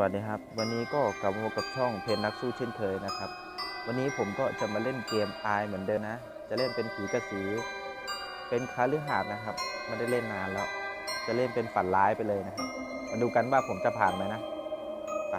วัสดีครับ วันนี้ก็กลับมากับช่องเพนนักสู้เช่นเคยนะครับ วันนี้ผมก็จะมาเล่นเกมอายเหมือนเดิมนะ จะเล่นเป็นผีกระสือ เป็นคาลือหาดนะครับไม่ได้เล่นนานแล้ว จะเล่นเป็นฝันร้ายไปเลยนะครับมาดูกันว่าผมจะผ่านไหมนะไป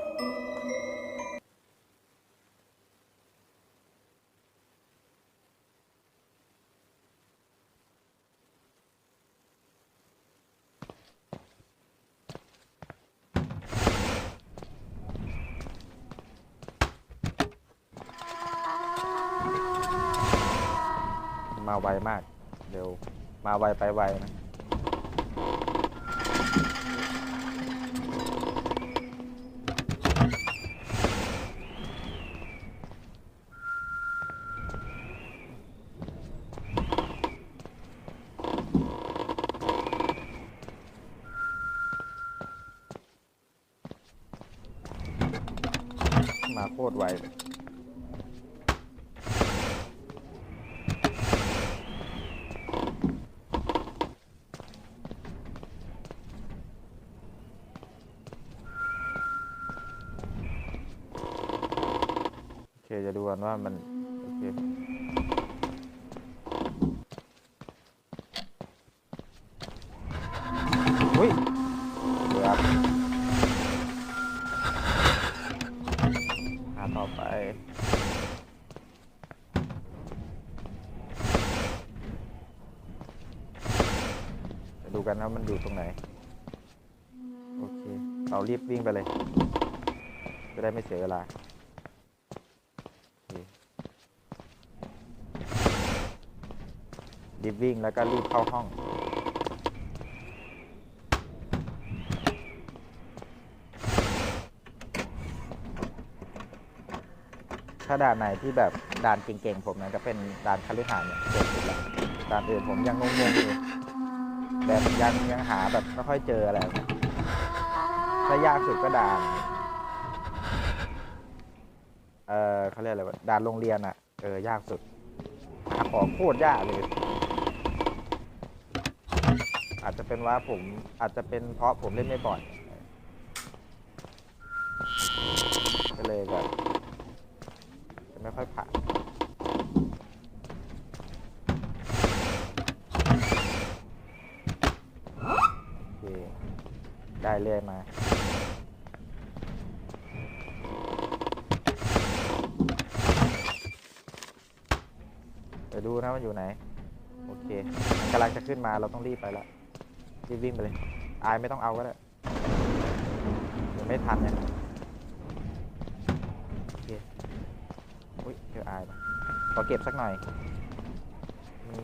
ไวมาก เร็ว มาไวไปไวนะ มาโคตรไวเลย โอเคจะดูกันว่ามัน โอเค อุ้ยเกือบหาต่อไปจะดูกันว่ามันอยู่ตรงไหน โอเค เรารีบวิ่งไปเลย จะได้ไม่เสียเวลาโอเค รีบวิ่งแล้วก็รีบเข้าห้อง ถ้าด่านไหนที่แบบด่านเก่งๆผมนะจะเป็นด่านคาลิหาสน์เนี่ยเก่งสุดแล้วด่านอื่นผมยังงงๆอยู่แบบยังยังหาแบบไม่ค่อยเจออะไรถ้ายากสุดก็ด่าน เออเขาเรียกอะไรวะด่านโรงเรียนอะ เออ ยากสุดหาของโคตรยากเลย อาจจะเป็นว่าผมอาจจะเป็นเพราะผมเล่นไม่บ่อยก็เลยแบบจะไม่ค่อยผ่านโอเคได้เรื่อยมาเดี๋ยวดูนะมันอยู่ไหน โอเคกำลังจะขึ้นมาเราต้องรีบไปแล้วรีบวิ่งไปเลย อายไม่ต้องเอาก็ได้ยังไม่ทันเนี่ยโอเคอุ้ยเจออายขอเก็บสักหน่อย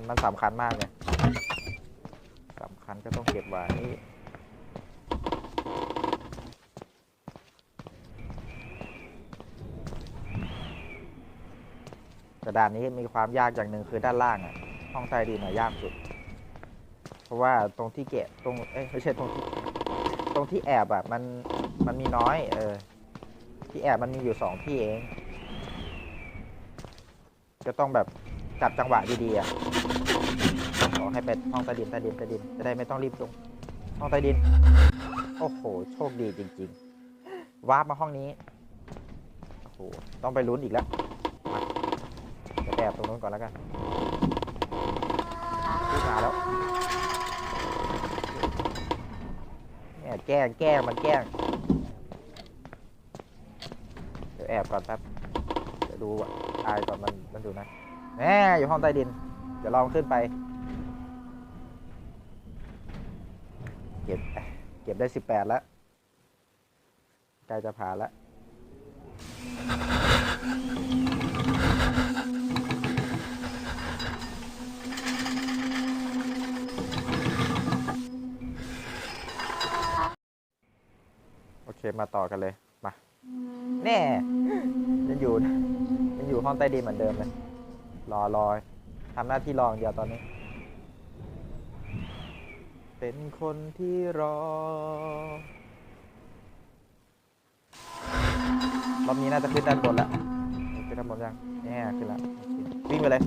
มันสำคัญมากเลยสำคัญก็ต้องเก็บไว้แต่ด่านนี้มีความยากอย่างหนึ่งคือด้านล่างอะ ห้องใต้ดินอะยากสุด เพราะว่าตรงที่เกะตรงเอ้ยไม่ใช่ตรงที่ตรงที่แอบอะมันมันมีน้อย เออ ที่แอบมันมีอยู่สองที่เอง จะต้องแบบจับจังหวะดีๆอะขอให้เป็นห้องใต้ดินใต้ดินใต้ดินจะได้ไม่ต้องรีบลงห้องใต้ดิน โอ้โห โชคดีจริงๆวาร์ปมาห้องนี้โอ้โหต้องไปลุ้นอีกแล้วมาจะแอบตรงนู้นก่อนแล้วกัน แล้วเนี่ยแกล้งแกล้งมันแกล้งเดี๋ยวแอบก่อนแป๊บเดี๋ยวดูอะอายก่อนมันมันดูนะแหมอยู่ห้องใต้ดิน เดี๋ยวลองขึ้นไป เก็บเก็บได้สิบแปดแล้วใกล้จะผ่านแล้ว โอเค มาต่อกันเลย มา แน่ยังอยู่ยังอยู่ห้องใต้ดินเหมือนเดิมเลย รอรอทำหน้าที่รองเดียวตอนนี้ เป็นคนที่รอรอบนี้น่าจะขึ้นด้านบนแล้วขึ้นด้านบนยังแน่ขึ้นแล้วโอเควิ่งไปเลย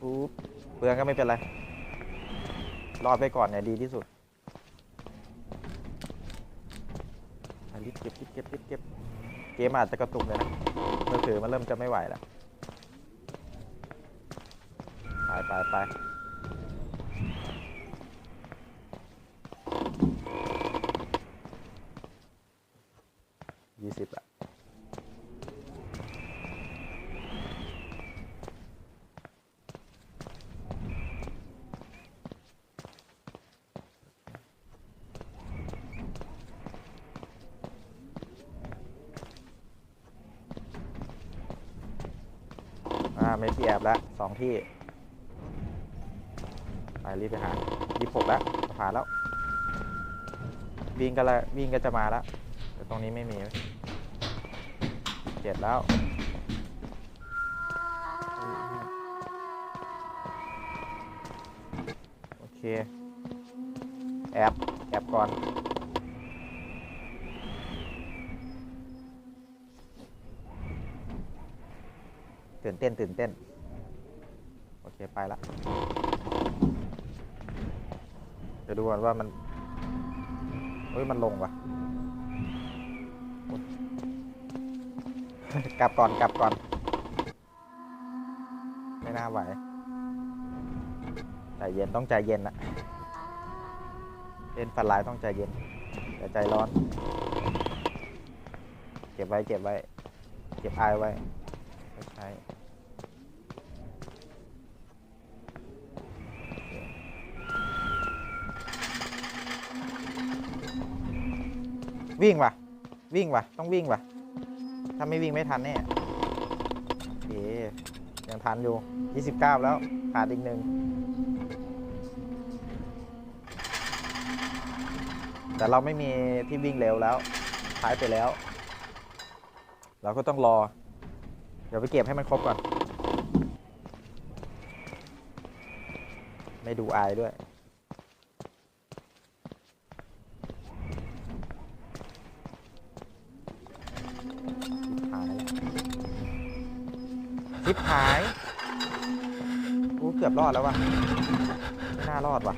ปุ๊บเปลืองก็ไม่เป็นไร รอดไปก่อนเนี่ยดีที่สุด ไป รีบเก็บรีบเก็บรีบเก็บเกมอาจจะกระตุกเลยนะมือถือมันเริ่มจะไม่ไหวแล้วไปไปไปยี่สิบอะ ไม่เปียบแล้วสองที่ไปรีบไปหายี่หกแล้วผ่านแล้ววิ่งก็ละวิ่งก็จะมาแล้วแต่ตรงนี้ไม่มีเจ็ดแล้วโอเคแอบแอบก่อน ตื่นเต้นตื่นเต้น โอเคไปละเดี๋ยวดูก่อนว่ามันเฮ้ยมันลงวะกลับก่อนกลับก่อน ไม่น่าไหวใจเย็นต้องใจเย็นนะเล่นฟันลายต้องใจเย็นอย่าใจร้อน เก็บไว้เก็บไว้ เก็บอายไว้ไม่ใช้ วิ่งว่ะ วิ่งว่ะ ต้องวิ่งว่ะ ถ้าไม่วิ่งไม่ทันแน่โอเคยังทันอยู่ 29 แล้ว ขาดอีกหนึ่ง แต่เราไม่มีที่วิ่งเร็วแล้วท้ายไปแล้ว เราก็ต้องรอ เดี๋ยวไปเก็บให้มันครบก่อน ไม่ดูอายด้วย บหายกูเกือบรอดแล้ววะไม่น่ารอดวะ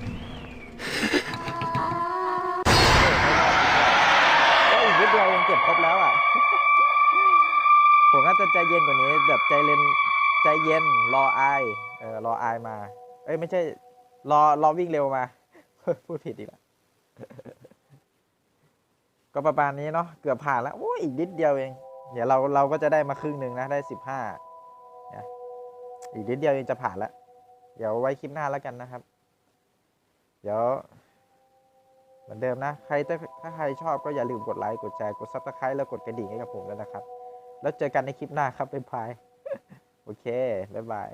เฮ้ยไม่รอดก็อีกนิดเดียวยังเก็บครบแล้วอะ ผมน่าจะใจเย็นกว่านี้แบบใจเย็นใจเย็นรออเออรอไอมา เอ้ยไม่ใช่รอรอวิ่งเร็วมา พูดผิดอีกแล้วก็ประมาณนี้เนาะเกือบผ่านแล้วโอ้ยอีกนิดเดียวเอง เดี๋ยวเราเราก็จะได้มาครึ่งหนึ่งนะได้สิบห้า อีกนิดเดียวเองจะผ่านแล้ว เดี๋ยวไว้คลิปหน้าแล้วกันนะครับ เดี๋ยว เหมือนเดิมนะ ใครถ้าใครชอบก็อย่าลืมกดไลค์กดแชร์กดซับสไครต์แล้วกดกระดิ่งให้กับผมด้วยนะครับ แล้วเจอกันในคลิปหน้าครับบ๊ายบายโอเคบ๊ายบาย